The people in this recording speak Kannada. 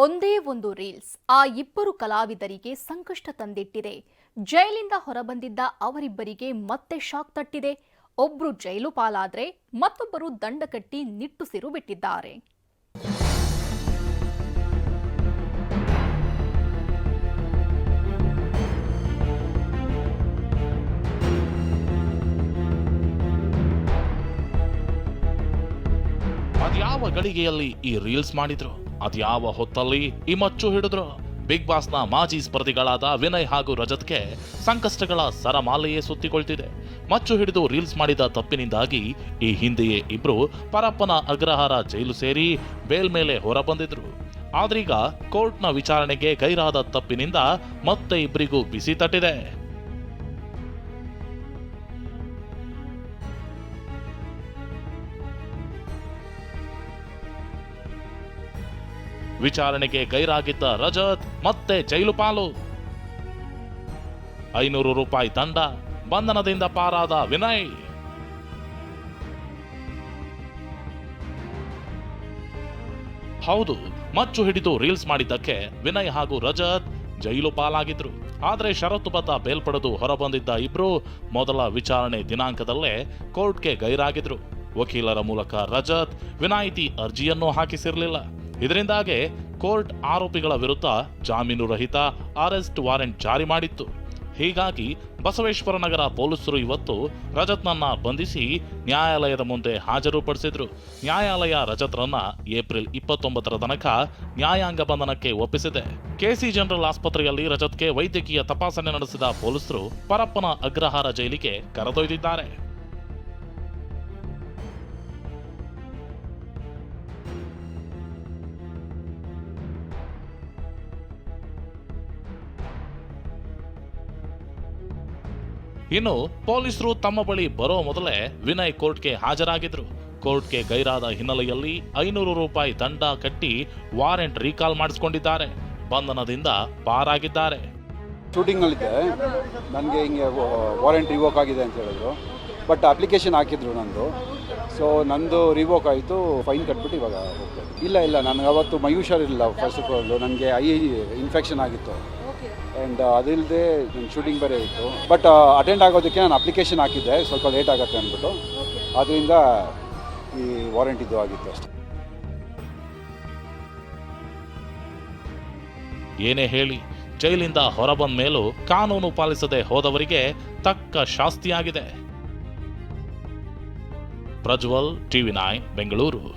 ಒಂದೇ ಒಂದು ರೀಲ್ಸ್ ಆ ಇಬ್ಬರು ಕಲಾವಿದರಿಗೆ ಸಂಕಷ್ಟ ತಂದಿಟ್ಟಿದೆ. ಜೈಲಿಂದ ಹೊರಬಂದಿದ್ದ ಅವರಿಬ್ಬರಿಗೆ ಮತ್ತೆ ಶಾಕ್ ತಟ್ಟಿದೆ. ಒಬ್ರು ಜೈಲು ಪಾಲಾದ್ರೆ ಮತ್ತೊಬ್ಬರು ದಂಡ ಕಟ್ಟಿ ನಿಟ್ಟುಸಿರು ಬಿಟ್ಟಿದ್ದಾರೆ. ಅದ್ಯಾವ ಗಳಿಗೆಯಲ್ಲಿ ಈ ರೀಲ್ಸ್ ಮಾಡಿದ್ರು. ಅದ್ಯಾವ ಹೊತ್ತಲ್ಲಿ ಈ ಮಚ್ಚು ಹಿಡಿದ್ರು. ಬಿಗ್ ಬಾಸ್ನ ಮಾಜಿ ಸ್ಪರ್ಧಿಗಳಾದ ವಿನಯ್ ಹಾಗೂ ರಜತ್ಗೆ ಸಂಕಷ್ಟಗಳ ಸರಮಾಲೆಯೇ ಸುತ್ತಿಕೊಳ್ತಿದೆ. ಮಚ್ಚು ಹಿಡಿದು ರೀಲ್ಸ್ ಮಾಡಿದ ತಪ್ಪಿನಿಂದಾಗಿ ಈ ಹಿಂದೆಯೇ ಇಬ್ರು ಪರಪ್ಪನ ಅಗ್ರಹಾರ ಜೈಲು ಸೇರಿ ಬೇಲ್ ಮೇಲೆ ಹೊರಬಂದಿದ್ರು. ಆದ್ರೀಗ ಕೋರ್ಟ್ನ ವಿಚಾರಣೆಗೆ ಗೈರಾದ ತಪ್ಪಿನಿಂದ ಮತ್ತೆ ಇಬ್ಬರಿಗೂ ಬಿಸಿ ತಟ್ಟಿದೆ. ವಿಚಾರಣೆಗೆ ಗೈರಾಗಿದ್ದ ರಜತ್ ಮತ್ತೆ ಜೈಲು ಪಾಲು. ಐನೂರು ರೂಪಾಯಿ ದಂಡ, ಬಂಧನದಿಂದ ಪಾರಾದ ವಿನಯ್. ಹೌದು, ಮಚ್ಚು ಹಿಡಿದು ರೀಲ್ಸ್ ಮಾಡಿದ್ದಕ್ಕೆ ವಿನಯ್ ಹಾಗೂ ರಜತ್ ಜೈಲು ಪಾಲಾಗಿದ್ರು. ಆದ್ರೆ ಷರತ್ತುಬದ್ಧ ಬೇಲ್ ಪಡೆದು ಹೊರಬಂದಿದ್ದ ಇಬ್ರು ಮೊದಲ ವಿಚಾರಣೆ ದಿನಾಂಕದಲ್ಲೇ ಕೋರ್ಟ್ಗೆ ಗೈರಾಗಿದ್ರು. ವಕೀಲರ ಮೂಲಕ ರಜತ್ ವಿನಾಯಿತಿ ಅರ್ಜಿಯನ್ನು ಹಾಕಿಸಿರಲಿಲ್ಲ. ಇದರಿಂದಾಗೆ ಕೋರ್ಟ್ ಆರೋಪಿಗಳ ವಿರುದ್ಧ ಜಾಮೀನು ರಹಿತ ಅರೆಸ್ಟ್ ವಾರೆಂಟ್ ಜಾರಿ ಮಾಡಿತ್ತು. ಹೀಗಾಗಿ ಬಸವೇಶ್ವರ ನಗರ ಪೊಲೀಸರು ಇವತ್ತು ರಜತ್ನನ್ನ ಬಂಧಿಸಿ ನ್ಯಾಯಾಲಯದ ಮುಂದೆ ಹಾಜರುಪಡಿಸಿದ್ರು. ನ್ಯಾಯಾಲಯ ರಜತ್ರನ್ನ ಏಪ್ರಿಲ್ ಇಪ್ಪತ್ತೊಂಬತ್ತರ ತನಕ ನ್ಯಾಯಾಂಗ ಬಂಧನಕ್ಕೆ ಒಪ್ಪಿಸಿದೆ. ಕೆಸಿ ಜನರಲ್ ಆಸ್ಪತ್ರೆಯಲ್ಲಿ ರಜತ್ಗೆ ವೈದ್ಯಕೀಯ ತಪಾಸಣೆ ನಡೆಸಿದ ಪೊಲೀಸರು ಪರಪ್ಪನ ಅಗ್ರಹಾರ ಜೈಲಿಗೆ ಕರೆದೊಯ್ದಿದ್ದಾರೆ. ಇನ್ನು ಪೊಲೀಸರು ತಮ್ಮ ಬಳಿ ಬರೋ ಮೊದಲೇ ವಿನಯ್ ಕೋರ್ಟ್ಗೆ ಹಾಜರಾಗಿದ್ರು. ಕೋರ್ಟ್ಗೆ ಗೈರಾದ ಹಿನ್ನೆಲೆಯಲ್ಲಿ ಐನೂರು ರೂಪಾಯಿ ದಂಡ ಕಟ್ಟಿ ವಾರೆಂಟ್ ರೀಕಾಲ್ ಮಾಡಿಸಿಕೊಂಡಿದ್ದಾರೆ. ಬಂಧನದಿಂದ ಪಾರಾಗಿದ್ದಾರೆ. ಶೂಟಿಂಗ್ನಲ್ಲಿದ್ದೆ ನನಗೆ ಹಿಂಗೆ ವಾರೆಂಟ್ ರಿವೋಕ್ ಆಗಿದೆ ಅಂತ ಹೇಳಿದ್ರು. ಬಟ್ ಅಪ್ಲಿಕೇಶನ್ ಹಾಕಿದ್ರು ನಂದು. ಸೊ ನಂದು ರಿವೋಕ್ ಆಯಿತು. ಫೈನ್ ಕಟ್ಬಿಟ್ಟು ಇವಾಗ ಇಲ್ಲ ಇಲ್ಲ, ನನಗೆ ಅವತ್ತು ಮೈ ಹುಷಾರಿಲ್ಲ ಫಸ್ಟ್ ಆಫ್ ಆಲ್ ನನಗೆ ಐ ಇನ್ಫೆಕ್ಷನ್ ಆಗಿತ್ತು. ಆ್ಯಂಡ್ ಅದಿಲ್ಲದೆ ನನ್ನ ಶೂಟಿಂಗ್ ಬೇರೆ ಇತ್ತು. ಬಟ್ ಅಟೆಂಡ್ ಆಗೋದಕ್ಕೆ ನಾನು ಅಪ್ಲಿಕೇಶನ್ ಹಾಕಿದ್ದೆ. ಸ್ವಲ್ಪ ಲೇಟ್ ಆಗುತ್ತೆ ಅಂದ್ಬಿಟ್ಟು. ಅದರಿಂದ ಈ ವಾರಂಟ್ ಇದು ಆಗಿತ್ತು ಅಷ್ಟೆ. ಏನೇ ಹೇಳಿ, ಜೈಲಿಂದ ಹೊರಬಂದ ಮೇಲೂ ಕಾನೂನು ಪಾಲಿಸದೆ ಹೋದವರಿಗೆ ತಕ್ಕ ಶಾಸ್ತಿಯಾಗಿದೆ. Prajwal, TV nine, Bengaluru.